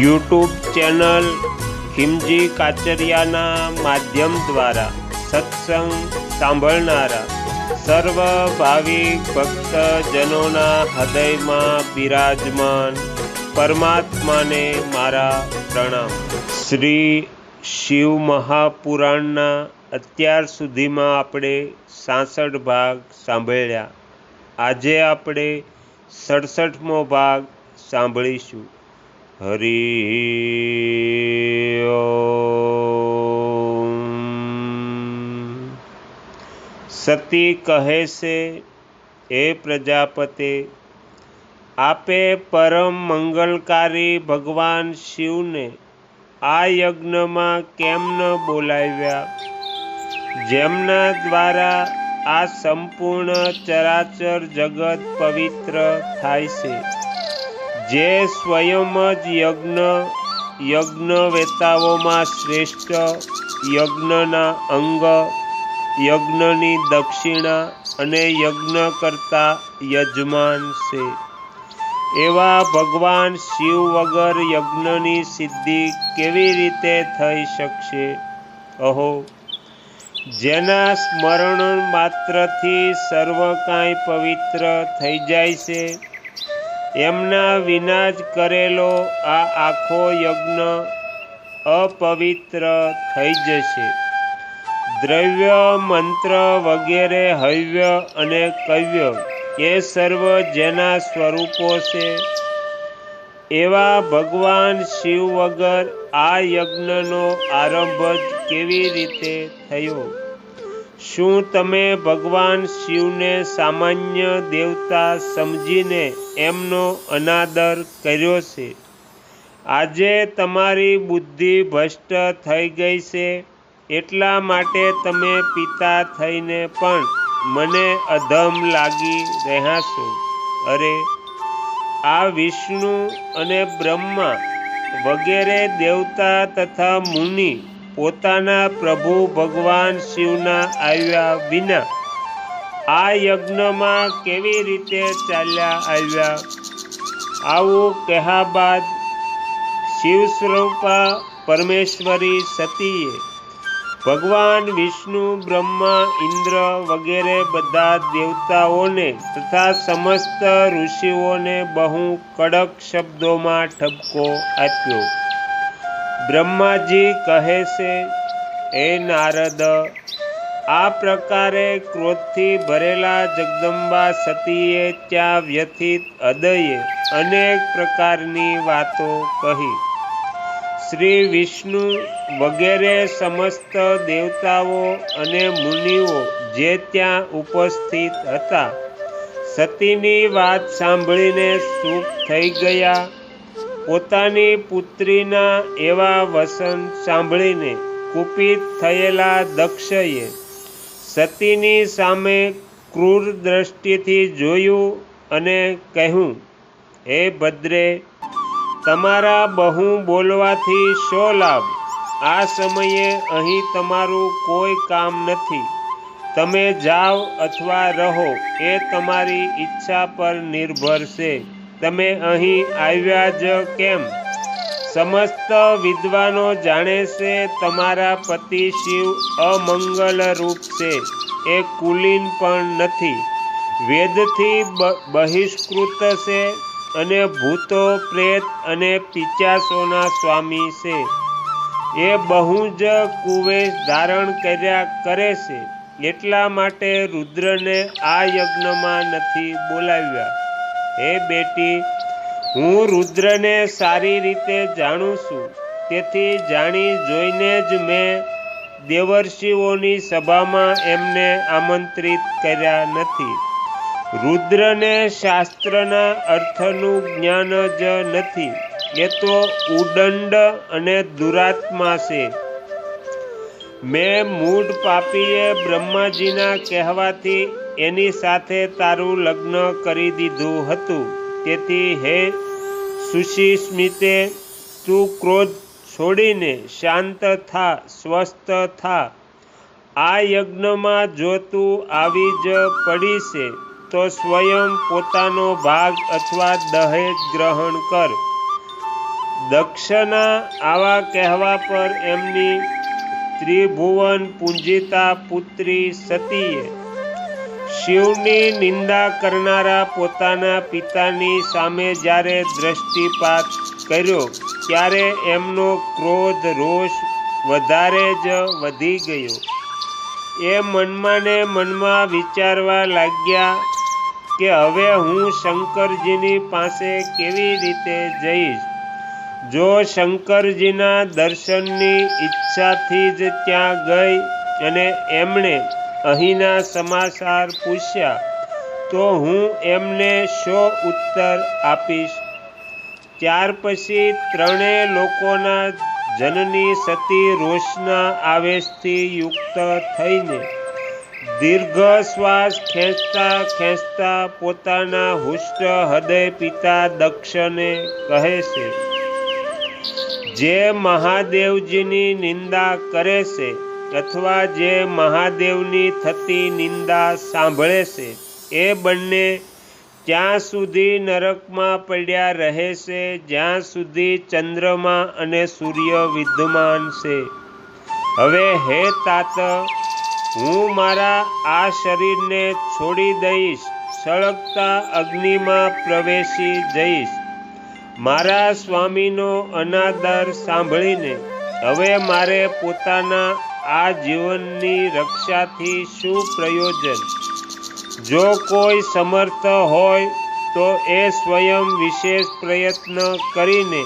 YouTube channel Khimji કાચરિયાના માધ્યમ દ્વારા સત્સંગ સાંભળનારા સર્વ ભાવિક ભક્તજનોના હૃદયમાં બિરાજમાન પરમાત્માને મારા પ્રણામ. શ્રી શિવ મહાપુરાણના અત્યાર સુધીમાં આપણે સાસઠ ભાગ સાંભળ્યા. આજે આપણે સડસઠમો ભાગ સાંભળીશું. હરિ સતી કહે છે, હે પ્રજાપતે, આપે પરમ મંગલકારી ભગવાન શિવને આ યજ્ઞમાં કેમ ન બોલાવ્યા? જેમના દ્વારા આ સંપૂર્ણ ચરાચર જગત પવિત્ર થાય છે. જે સ્વયં જ યજ્ઞ, યજ્ઞવેતાઓમાં શ્રેષ્ઠ, યજ્ઞના અંગ, યજ્ઞની દક્ષિણા અને યજ્ઞ કરતા યજમાન છે. એવા ભગવાન શિવ વગર યજ્ઞની સિદ્ધિ કેવી રીતે થઈ શકશે? અહો! જેના સ્મરણ માત્રથી સર્વ કાંઈ પવિત્ર થઈ જાય છે એમના વિના જ કરેલો આ આખો યજ્ઞ અપવિત્ર થઈ જશે. દ્રવ્ય, મંત્ર વગેરે હવ્ય અને કવ્ય એ સર્વ જેના સ્વરૂપો છે. એવા ભગવાન શિવ વગર આ યજ્ઞનો આરંભ જ કેવી રીતે થયો? શું તમે ભગવાન શિવને સામાન્ય દેવતા સમજીને એમનો અનાદર કર્યો છે? આજે તમારી બુદ્ધિ ભ્રષ્ટ થઈ ગઈ છે, એટલા માટે તમે પિતા થઈને પણ મને અધમ લાગી રહ્યા છો. અરે, આ વિષ્ણુ અને બ્રહ્મા વગેરે દેવતા તથા મુનિ પોતાના પ્રભુ ભગવાન શિવના આવ્યા વિના આ યજ્ઞમાં કેવી રીતે ચાલ્યા આવ્યા? આવું કહ્યા બાદ શિવ સ્વરૂપા પરમેશ્વરી સતીએ ભગવાન વિષ્ણુ, બ્રહ્મા, ઇન્દ્ર વગેરે બધા દેવતાઓને તથા સમસ્ત ઋષિઓને બહુ કડક શબ્દોમાં ઠપકો આપ્યો. બ્રહ્માજી કહે છે એ નારદ, આ પ્રકારે ક્રોધથી ભરેલા જગદંબા સતીએ ત્યાં વ્યથિત હૃદયે અનેક પ્રકારની વાતો કહી. શ્રી વિષ્ણુ વગેરે સમસ્ત દેવતાઓ અને મુનિઓ જે ત્યાં ઉપસ્થિત હતા, સતીની વાત સાંભળીને સુખ થઈ ગયા પોતાની પુત્રીના એવા વસન સાંભળીને કુપિત થયેલા દક્ષએ સતીની સામે ક્રૂર દ્રષ્ટિથી જોયું અને કહ્યું, હે ભદ્રે, તમારા બહુ બોલવાથી શો લાભ? આ સમયે અહીં તમારું કોઈ કામ નથી. તમે જાઓ અથવા રહો, એ તમારી ઈચ્છા પર નિર્ભર છે. તમે અહીં આવ્યા જ કેમ? સમસ્ત વિદ્વાનો જાણે છે તમારા પતિ શિવ અમંગલ રૂપ છે, એ કુલીન પણ નથી. વેદથી બહિષ્કૃત છે અને ભૂતો, પ્રેત અને પિચાસોના સ્વામી છે. એ બહુ જ કુવેશ ધારણ કર્યા કરે છે, એટલા માટે રુદ્રને આ યજ્ઞમાં નથી બોલાવ્યા. હે બેટી, હું રુદ્રને સારી રીતે જાણું છું. તેથી જાણી જોઈને જ મેં દેવર્ષિઓની સભામાં એમને આમંત્રિત કર્યા નથી. રુદ્રને શાસ્ત્રના અર્થનું જ્ઞાન જ નથી. એ તો ઉદંડ અને દુરાત્મા છે. મેં મૂઢ પાપીએ બ્રહ્માજીના કહેવાથી એની સાથે તારું લગ્ન કરી દીધું હતું. તેથી હે સુશીસ્મિતે, તું ક્રોધ છોડીને શાંત થા, સ્વસ્થ થા. આ યજ્ઞમાં જો તું આવી જ પડી છે તો સ્વયં પોતાનો ભાગ અથવા દહેજ ગ્રહણ કર. દક્ષના આવા કહેવા પર એમની ત્રિભુવન પૂંજિતા પુત્રી સતીએ શિવની નિંદા કરનારા પોતાના પિતાની સામે જ્યારે દ્રષ્ટિપાત કર્યો, ત્યારે એમનો ક્રોધ રોષ વધારે જ વધી ગયો. એ મનમાં ને મનમાં વિચારવા લાગ્યા કે હવે હું શંકરજીની પાસે કેવી રીતે જઈશ? જો શંકરજીના દર્શનની ઈચ્છાથી જ ત્યાં ગઈ અને એમણે અહીંના સમાચાર પૂછ્યા તો હું એમને શો ઉત્તર આપીશ? ત્યાર પછી ત્રણેય લોકોના જનની સતી રોષના આવેશથી યુક્ત થઈને દીર્ઘ શ્વાસ ખેંચતા ખેંચતા પોતાના હુષ્ટ હૃદય પિતા દક્ષને કહે છે, જે મહાદેવજીની નિંદા કરે છે અથવા જે મહાદેવની થતી નિંદા સાંભળે છે એ બંને ત્યાં સુધી નરકમાં પડ્યા રહે છે જ્યાં સુધી ચંદ્રમા અને સૂર્ય વિદ્યમાન છે. હવે હે તાત, હું મારા આ શરીરને છોડી દઈશ, સળગતા અગ્નિમાં પ્રવેશી જઈશ. મારા સ્વામીનો અનાદર સાંભળીને હવે મારે પોતાના આ જીવનની રક્ષાથી શું પ્રયોજન? જો કોઈ સમર્થ હોય, તો એ સ્વયં વિશેષ પ્રયત્ન કરીને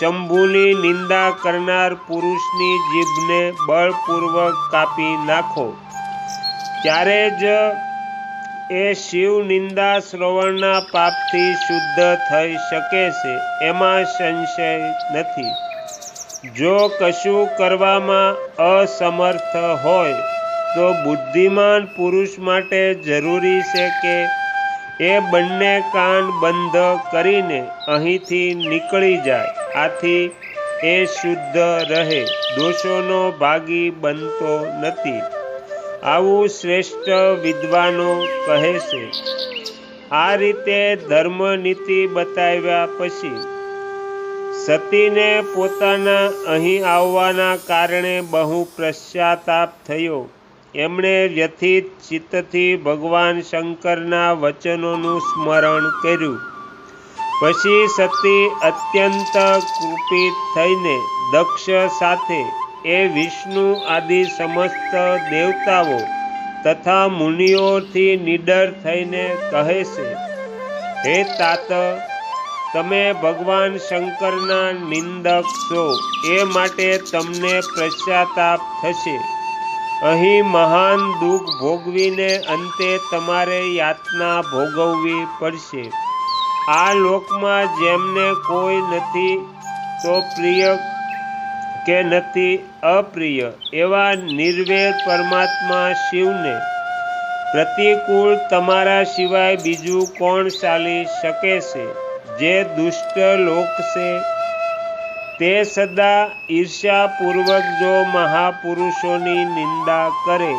શંભુની નિંદા કરનાર પુરુષની જીભને બળપૂર્વક કાપી નાખો. ત્યારે જ એ શિવ નિંદા શ્રવણના પાપથી શુદ્ધ થઈ શકે છે. એમાં સંશય નથી. જો કશું કરવામાં અસમર્થ હોય, તો બુદ્ધિમાન પુરુષ માટે જરૂરી છે કે એ બંને કાન બંધ કરીને અહીંથી નીકળી જાય. આથી એ શુદ્ધ રહે, દોષોનો ભાગી બનતો નથી. આવું શ્રેષ્ઠ વિદ્વાનો કહે છે. આ રીતે ધર્મનીતિ બતાવ્યા પછી સતીને પોતાના અહીં આવવાના કારણે બહુ પશ્ચાતાપ થયો. એમણે વ્યથિત ચિત્તથી ભગવાન શંકરના વચનોનું સ્મરણ કર્યું. પછી સતી અત્યંત કૃપિત થઈને દક્ષ સાથે એ વિષ્ણુ આદિ સમસ્ત દેવતાઓ તથા મુનિઓથી નિડર થઈને કહે છે, હે તાત તમે ભગવાન શંકરના નિંદક છો. એ માટે તમને પશ્ચાતાપ થશે. અહીં મહાન દુઃખ ભોગવીને અંતે તમારે યાતના ભોગવવી પડશે. આ લોકમાં જેમને કોઈ નથી, તો પ્રિય કે નથી, અપ્રિય, એવા નિર્વેદ પરમાત્મા શિવને. પ્રતિકૂળ તમારા સિવાય બીજું કોણ ચાલી શકે છે? જે દુષ્ટ લોક છે, તે સદા ઈર્ષ્યાપૂર્વક જો મહાપુરુષોની નિંદા કરે,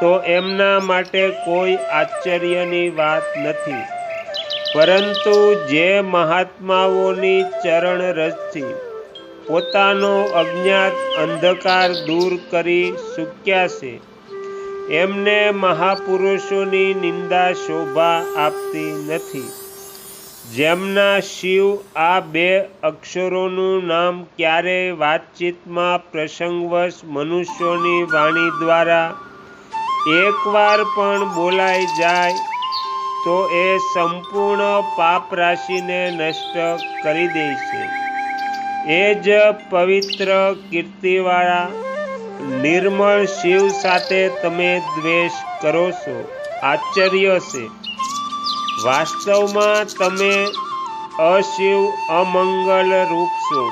તો એમના માટે કોઈ આશ્ચર્યની વાત નથી. પરંતુ જે મહાત્માઓની ચરણ રજથી પોતાનો અજ્ઞાત અંધકાર દૂર કરી ચૂક્યા છે, એમને મહાપુરુષોની નિંદા શોભા આપતી નથી. જેમના શિવ આ બે અક્ષરોનું નામ ક્યારેય વાતચીતમાં પ્રસંગવશ મનુષ્યોની વાણી દ્વારા એકવાર પણ બોલાઈ જાય, તો એ સંપૂર્ણ પાપ રાશિને નષ્ટ કરી દે છે. એ જ પવિત્ર કીર્તિવાળા નિર્મળ શિવ સાથે તમે દ્વેષ કરો છો. આશ્ચર્ય છે. વાસ્તવમાં તમે અશિવ અમંગલ રૂપ છો.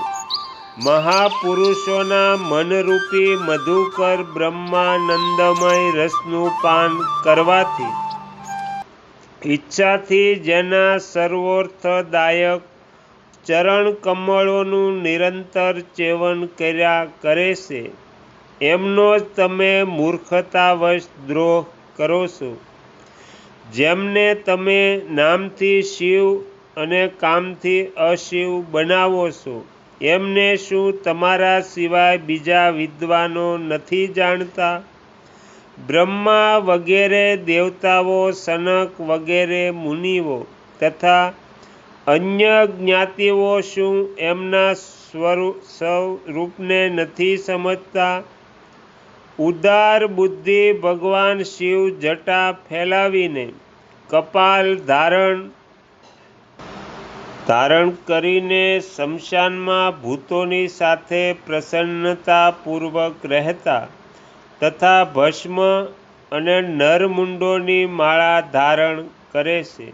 મહાપુરુષોના મનરૂપી મધુકર બ્રહ્માનંદમય રસનું પાન કરવાથી ઈચ્છાથી જેના સર્વોર્થદાયક ચરણ કમળોનું નિરંતર ચેવન કર્યા કરે છે, એમનો જ તમે મૂર્ખતાવશ દ્રોહ કરો છો. જેમને તમે નામથી શિવ અને કામથી અશિવ બનાવો છો, એમને શું તમારા સિવાય બીજા વિદ્વાનો નથી જાણતા? બ્રહ્મા વગેરે દેવતાઓ, સનક વગેરે મુનિઓ તથા અન્ય જ્ઞાતિઓ શું એમના સ્વરૂપ, સ્વરૂપને નથી સમજતા? ઉદાર બુદ્ધિ ભગવાન શિવ જટા ફેલાવીને કપાલ ધારણ ધારણ કરીને શમશાનમાં ભૂતોની સાથે પ્રસન્નતાપૂર્વક રહેતા તથા ભસ્મ અને નરમુંડોની માળા ધારણ કરે છે.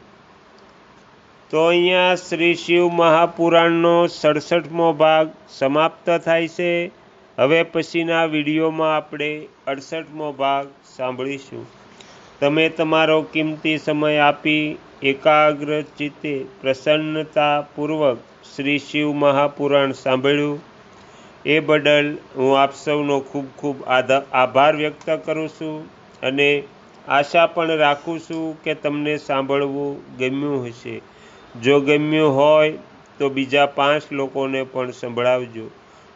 તો અહીંયા શ્રી શિવ મહાપુરાણનો સડસઠમો ભાગ સમાપ્ત થાય છે. હવે પછીના વિડીયોમાં આપણે અડસઠમો ભાગ સાંભળીશું. તમે તમારો કિંમતી સમય આપી એકાગ્ર ચિત્તે પ્રસન્નતાપૂર્વક શ્રી શિવ મહાપુરાણ સાંભળ્યું. એ બદલ હું આપ સૌનો ખૂબ ખૂબ આભાર વ્યક્ત કરું છું અને આશા પણ રાખું છું કે તમને સાંભળવું ગમ્યું હશે. જો ગમ્યું હોય તો બીજા પાંચ લોકોને પણ સંભળાવજો.